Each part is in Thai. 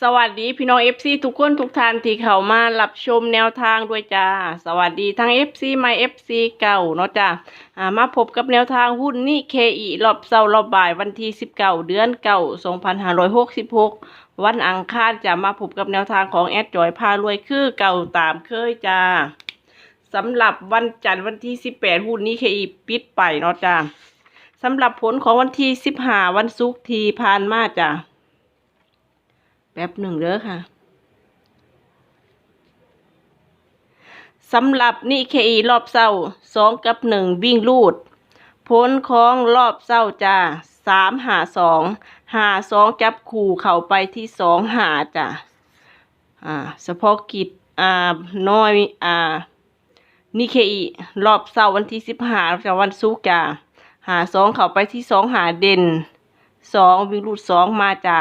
สวัสดีพี่น้องเอฟซีทุกคนทุกท่านที่เข้ามารับชมแนวทางด้วยจ้าสวัสดีทั้งเอฟซีใหม่เอฟซีเก่าเนาะจ้าอ่ามาพบกับแนวทางหุ้นนี่เคอีรอบเสาร์รอบบ่ายวันที่สิบเก้าเดือนเก้าสองพันห้าร้อยหกสิบหกวันอังคารจะมาพบกับแนวทางของแอดจอยพารวยคือเก่าตามเคยจ้าสำหรับวันจันทร์วันที่สิบแปดหุ้นนี่เคอีปิดไปเนาะจ้าสำหรับผลของวันที่สิบห้าวันศุกร์ที่ผ่านมาจ้า แป๊บหนึ่งเด้อค่ะสำหรับนิเคอีรอบเศร้าสองกับหนึ่งวิ่งลูดผลของรอบเศร้าจ้าสามหาสองหาสองจับคู่เข้าไปที่สองหาจ้ะอ่าเฉพาะกิจอ่าน้อยอ่านิเคอีรอบเศร้าวันที่สิบหาจากวันศุกร์จ้ะหาสองเข้าไปที่สองหาเด่น สองวิ่งรูดสองมาจ้า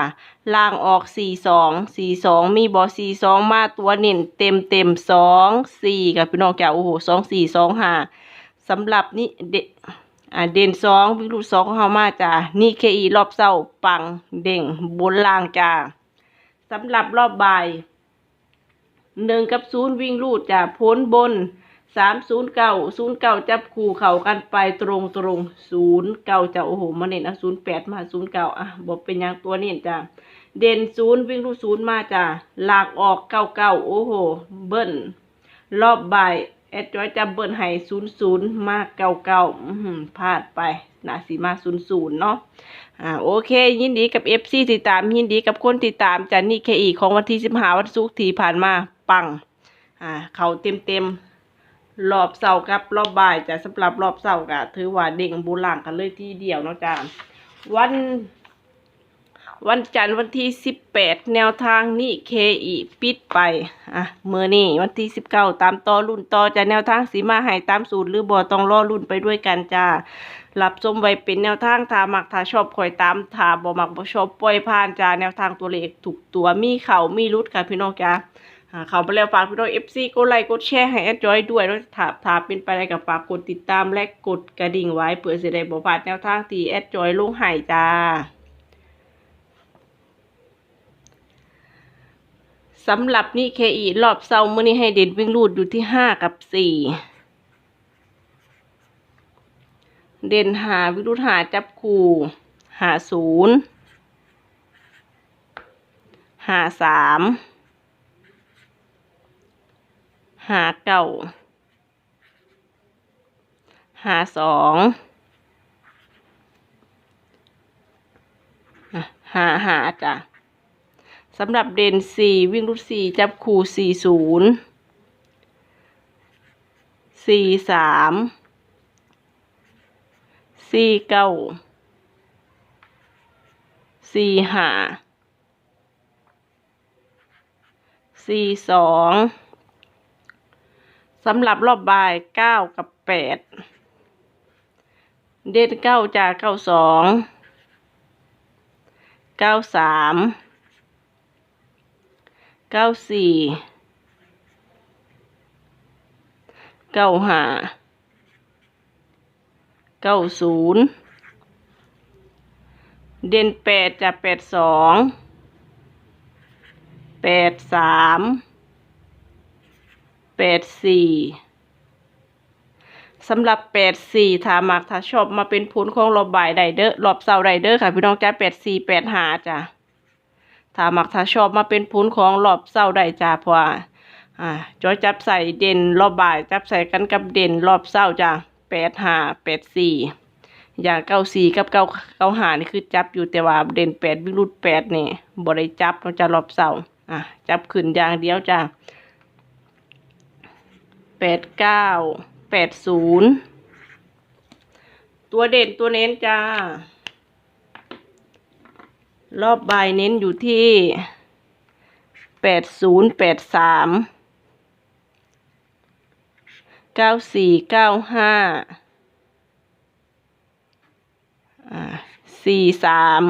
ล่างออกสี่สองสี่สองมีบอสี่สองมาตัวเน้นเต็มเต็มสองสี่กับพี่น้องจ้าโอ้โหสองสี่สองห้าสำหรับนี่เดอ่าเด่นสองวิ่งรูดสองของเฮามาจ้านี่เคอีรอบเศร้าปังเด่งบนล่างจ้าสำหรับรอบบ่ายหนึ่งกับศูนย์วิ่งรูดจ้าพ้นบน สามศูนย์เก้าศูนย์เก้าจับคู่เข้ากันไปตรงตรงศูนย์เก้าจะโอ้โหมาเน้นอะศูนย์แปดมาศูนย์เก้าอะบอกเป็นอย่างตัวเน้นจ้ะเด่นศูนย์วิ่งลูกศูนย์มาจ้ะหลากออกเก้าเก้าโอ้โห เบิ้ลรอบบ่ายแอดจอยจะเบิ้ลให้ศูนย์ศูนย์มาเก้าเก้าอืมพลาดไปนาสีมาศูนย์ศูนย์เนาะอ่าโอเค ยินดีกับเอฟซีติดตาม ยินดีกับคนติดตามจันนี่เคอีของวันที่สิบห้าวันศุกร์ที่ผ่านมาปังอ่าเขาเต็มเต็ม รอบเสาร์กับรอบบ่ายจะสำหรับรอบเสาร์ก็ถือว่าเด้งบูล่างกันเลยทีเดียวเนาะจ้าวัน วันจันทร์วันที่สิบแปดแนวทางนี่เคอีปิดไปอะเมื่อนี่วันที่สิบเก้าตามต่อรุ่นต่อจะแนวทางสีมาให้ตามสูตรหรือบอต้องรอรุ่นไปด้วยกันจ้ารับชมไว้เป็นแนวทางถามักถ้าชอบคอยตามถ้าบ่มักบ่ชอบปล่อยผ่านจ้าแนวทางตัวเลขถูกตัวมีเข่ามีรุดค่ะพี่น้องจ้า อ่าเขาไปแล้วฝากพี่น้องเอฟซีกดไลค์กดแชร์ให้แอดจอยด้วยแล้วถ้าถ้าเป็นไปได้กับฝากกดติดตามและกดกระดิ่งไว้เพื่อจะได้บ่พลาดแนวทางที่แอดจอยลุงให้จ้าสำหรับนี่เคอีรอบเซามือนี้ให้เด่นวิ่งรูดอยู่ที่ห้ากับสี่เด่นหาวิ่งรูดหาจับคู่หาศูนย์หาสาม หาเก่าหาสองหาหาจ้ะสำหรับเด่นสี่วิ่งรูดสี่จับคู่สี่ศูนย์สี่สามสี่เก้าสี่หาสี่สอง สำหรับรอบบ่ายเก้ากับแปดเด่นเก้าจากเก้าสองเก้าสามเก้าสี่เก้าห้าเก้าศูนย์เด่นแปดจากแปดสองแปดสาม แปดสี่สำหรับแปดสี่ถามักถ้าชอบมาเป็นผลของรอบบ่ายไดเดอร์รอบเสาร์ไดเดอร์ค่ะพี่น้องจ้าแปดสี่แปดหาจ้ะถามักถ้าชอบมาเป็นผลของรอบเสาร์ไดจ้าเพราะว่าอ่าจอยจับใส่เด่นรอบบ่ายจับใส่กันกับเด่นรอบเสาร์จ้ะแปดหาแปดสี่อย่างเก้าสี่กับเก้าเก้าหานี่คือจับอยู่แต่ว่าเด่นแปดวิรุตแปดนี่บริจับเราจะรอบเสาร์อะจับขึ้นอย่างเดียวจ้ะ แปดเก้าแปดศูนย์ตัวเด่นตัวเน้นจ้า รอบใบเน้นอยู่ที่แปดศูนย์แปดสามเก้าสี่เก้าห้าสี่สาม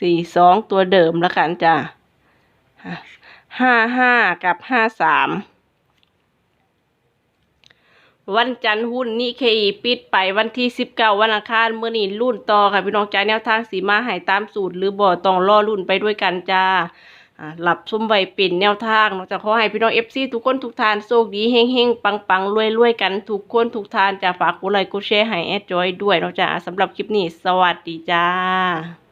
สี่สองตัวเดิมล้วกันจ้า ห้าห้ากับห้าสามวันจันทร์หุ้นนี่เคอีปิดไปวันที่สิบเก้าวันอังคารเมื่อนี้รุ่นต่อค่ะพี่น้องจ้าแนวทางสีมาหายตามสูตร หรือบ่ต้องรอรุ่นไปด้วยกันจ้าหลับซุ่มใบปิ่นแนวทางนาะจะขอให้พี่น้องเอฟซีทุกคนทุกทานโชคดีเฮงเฮงปังปังรวยรวยกันทุกคนทุกทานจะฝากกดไลค์กดแชร์ให้แอดจอยด้วยนาะจ้าสำหรับคลิปนี้ สวัสดีจ้า